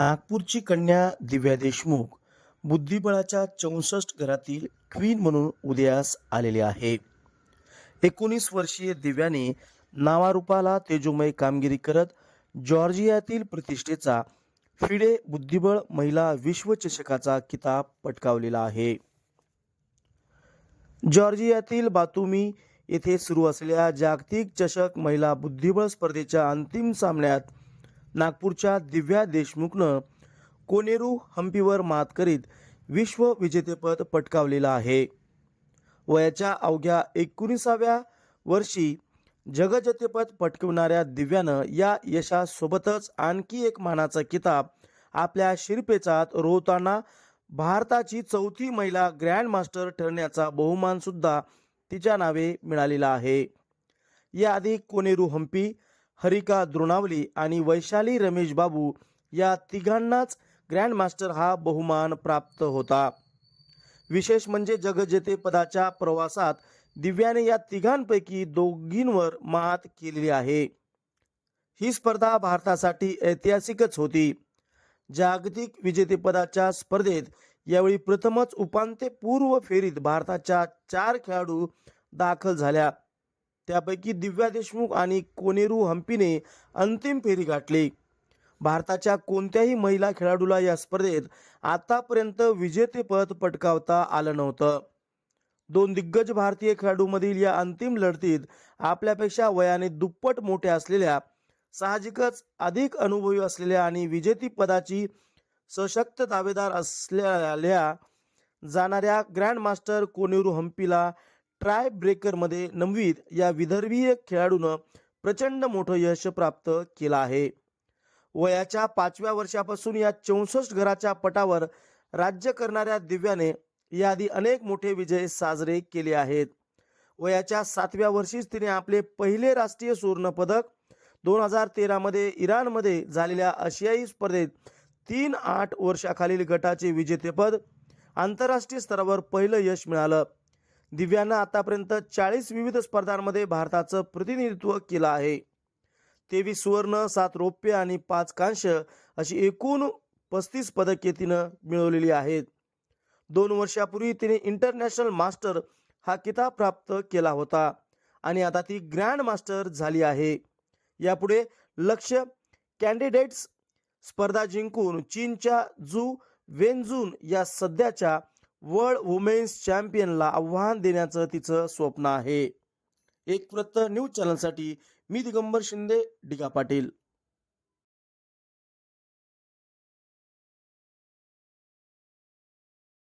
नागपूरची कन्या दिव्या देशमुख बुद्धिबळाच्या चौसष्ट घरातील क्वीन म्हणून उदयास आलेले आहे. एकोणीस वर्षीय दिव्याने नावारूपाला तेजोमय कामगिरी करत जॉर्जियातील प्रतिष्ठेचा फिडे बुद्धिबळ महिला विश्वचषकाचा किताब पटकावलेला आहे. जॉर्जियातील बातुमी येथे सुरू असलेल्या जागतिक चषक महिला बुद्धिबळ स्पर्धेच्या अंतिम सामन्यात नागपूरच्या दिव्या देशमुखनं कोनेरू हम्पीवर मात करीत विश्व विजेतेपद पटकावलेलं आहे. वयाच्या अवघ्या एकोणीसाव्या वर्षी जगजतेपद पटकवणाऱ्या दिव्यानं या यशासोबतच आणखी एक मानाचा किताब आपल्या शिरपेचात रोवताना भारताची चौथी महिला ग्रँड मास्टर ठरण्याचा बहुमानसुद्धा तिच्या नावे मिळालेला आहे. याआधी कोनेरू हम्पी हरिका द्रोणावली आणि वैशाली रमेश बाबू या तिघांनाच ग्रँडमास्टर हा बहुमान प्राप्त होता. विशेष म्हणजे जगजेतेपदाच्या प्रवासात दिव्याने या तिघांपैकी दोघींवर मात केलेली आहे. ही स्पर्धा भारतासाठी ऐतिहासिकच होती. जागतिक विजेतेपदाच्या स्पर्धेत यावेळी प्रथमच उपांत्यपूर्व फेरीत भारताच्या चार खेळाडू दाखल झाल्या. त्यापैकी दिव्या देशमुख आणि कोनेरू हम्पीने अंतिम फेरी गाठली. भारताच्या कोणत्याही महिला खेळाडूला या स्पर्धेत आतापर्यंत विजेतेपद पटकावता आलं नव्हतं. दोन दिग्गज भारतीय खेळाडूमधील या अंतिम लढतीत आपल्यापेक्षा वयाने दुप्पट मोठ्या असलेल्या साहजिकच अधिक अनुभवी असलेल्या आणि विजेतीपदाची सशक्त दावेदार असलेल्या जाणाऱ्या ग्रँडमास्टर कोनेरू हम्पीला ट्राय ब्रेकरमध्ये नमवीत या विदर्भीय खेळाडूनं प्रचंड मोठं यश प्राप्त केलं आहे. वयाच्या पाचव्या वर्षापासून या चौसष्ट घराच्या पटावर राज्य करणाऱ्या दिव्याने याआधी अनेक मोठे विजय साजरे केले आहेत. वयाच्या सातव्या वर्षीच तिने आपले पहिले राष्ट्रीय सुवर्णपदक दोन हजार तेरामध्ये इराणमध्ये झालेल्या आशियाई स्पर्धेत तीन आठ वर्षाखालील गटाचे विजेतेपद आंतरराष्ट्रीय स्तरावर पहिलं यश मिळालं. दिव्यानं आतापर्यंत चाळीस विविध स्पर्धांमध्ये भारताचं प्रतिनिधित्व केलं आहे. तेवीस सुवर्ण सात रौप्य आणि पाच कांस्य अशी एकूण पस्तीस पदके तिनं मिळवलेली आहेत. दोन वर्षापूर्वी तिने इंटरनॅशनल मास्टर हा किताब प्राप्त केला होता आणि आता ती ग्रँड मास्टर झाली आहे. यापुढे लक्ष कॅन्डिडेट्स स्पर्धा जिंकून चीनच्या जू वेनझून या सध्याच्या वर्ल्ड वुमेन्स चॅम्पियनला आव्हान देण्याचं तिचं स्वप्न आहे. एक वृत्त न्यूज चॅनलसाठी मी दिगंबर शिंदे डिगा पाटील.